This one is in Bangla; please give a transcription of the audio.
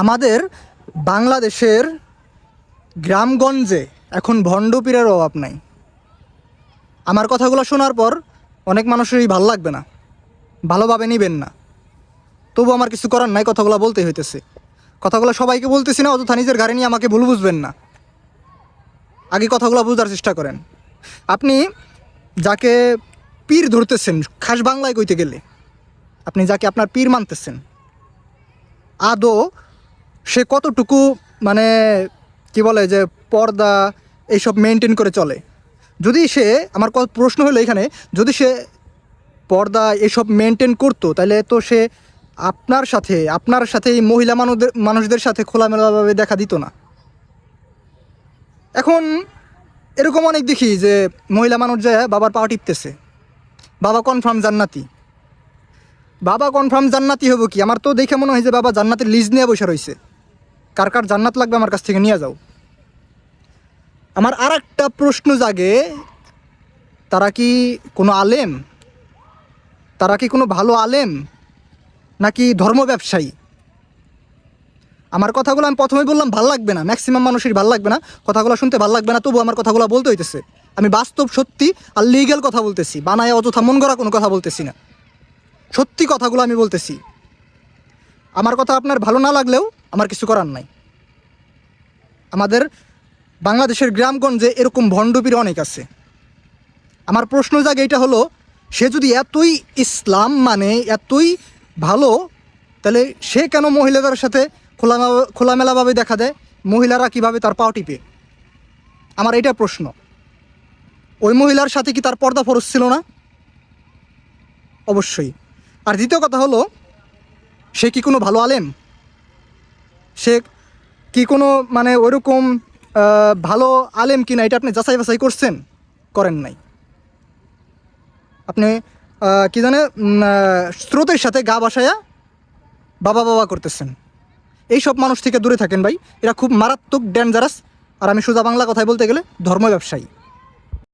আমাদের বাংলাদেশের গ্রামগঞ্জে এখন ভণ্ডপীরের অভাব নাই। আমার কথাগুলো শোনার পর অনেক মানুষেরই ভালো লাগবে না। ভালোভাবে নিবেন না। তবু আমার কিছু করার নাই, কথাগুলো বলতে হইতেছে। কথাগুলো সবাইকে বলতেছি না, অযথা নিজের গাড়ি নিয়ে আমাকে ভুল বুঝবেন না। আগে কথাগুলো বোঝার চেষ্টা করেন। আপনি যাকে পীর ধরতেছেন, খাস বাংলায় কইতে গেলে, আপনি যাকে আপনার পীর মানতেছেন, আদৌ সে কতটুকু মানে কি বলে যে পর্দা এইসব মেনটেন করে চলে? যদি সে, আমার ক- প্রশ্ন হলো এখানে, যদি সে পর্দা এসব মেনটেন করতো, তাহলে তো সে আপনার সাথে আপনার সাথে এই মহিলা মানুষদের মানুষদের সাথে খোলামেলাভাবে দেখা দিত না। এখন এরকম অনেক দেখি যে মহিলা মানুষ যায় বাবার পা টিপতেছে। বাবা কনফার্ম জান্নাতি। বাবা কনফার্ম জান্নাতি হব কি? আমার তো দেখে মনে হয় যে বাবা জান্নাতের লিজ নিয়ে বসে রয়েছে। কার কার জান্নাত লাগবে আমার কাছ থেকে নিয়ে যাও। আমার আর একটা প্রশ্ন জাগে, তারা কি কোনো আলেম? তারা কি কোনো ভালো আলেম? নাকি ধর্ম ব্যবসায়ী? আমার কথাগুলো আমি প্রথমেই বললাম, ভালো লাগবে না। ম্যাক্সিমাম মানুষের ভালো লাগবে না। কথাগুলো শুনতে ভালো লাগবে না তবু আমার কথাগুলো বলতে হইতেছে। আমি বাস্তব, সত্যি আর লিগ্যাল কথা বলতেছি। বানায় অযথা মন গড়া কোনো কথা বলতেছি না। সত্যি কথাগুলো আমি বলতেছি। আমার কথা আপনার ভালো না লাগলেও আমার কিছু করার নাই। আমাদের বাংলাদেশের গ্রামগঞ্জে এরকম ভণ্ডপীর অনেক আছে। আমার প্রশ্ন জাগে এটা হলো, সে যদি এতই ইসলাম মানে এতই ভালো, তাহলে সে কেন মহিলাদের সাথে খোলামা, খোলামেলাভাবে দেখা দেয়? মহিলারা কীভাবে তার পাও টিপে? আমার এটা প্রশ্ন। ওই মহিলার সাথে কি তার পর্দা ফরজ ছিল না? অবশ্যই। আর দ্বিতীয় কথা হলো সে কি কোনো ভালো আলেম? সে কি কোনো মানে ওইরকম ভালো আলেম কিনা এটা আপনি যাচাই বাছাই করছেন? করেন নাই। আপনি কি জানে স্রোতের সাথে গা বাসায়া বাবা বাবা করতেছেন। এই সব মানুষ থেকে দূরে থাকেন ভাই। এরা খুব মারাত্মক ডেঞ্জারাস আর আমি সোজা বাংলা কথায় বলতে গেলে ধর্ম ব্যবসায়ী।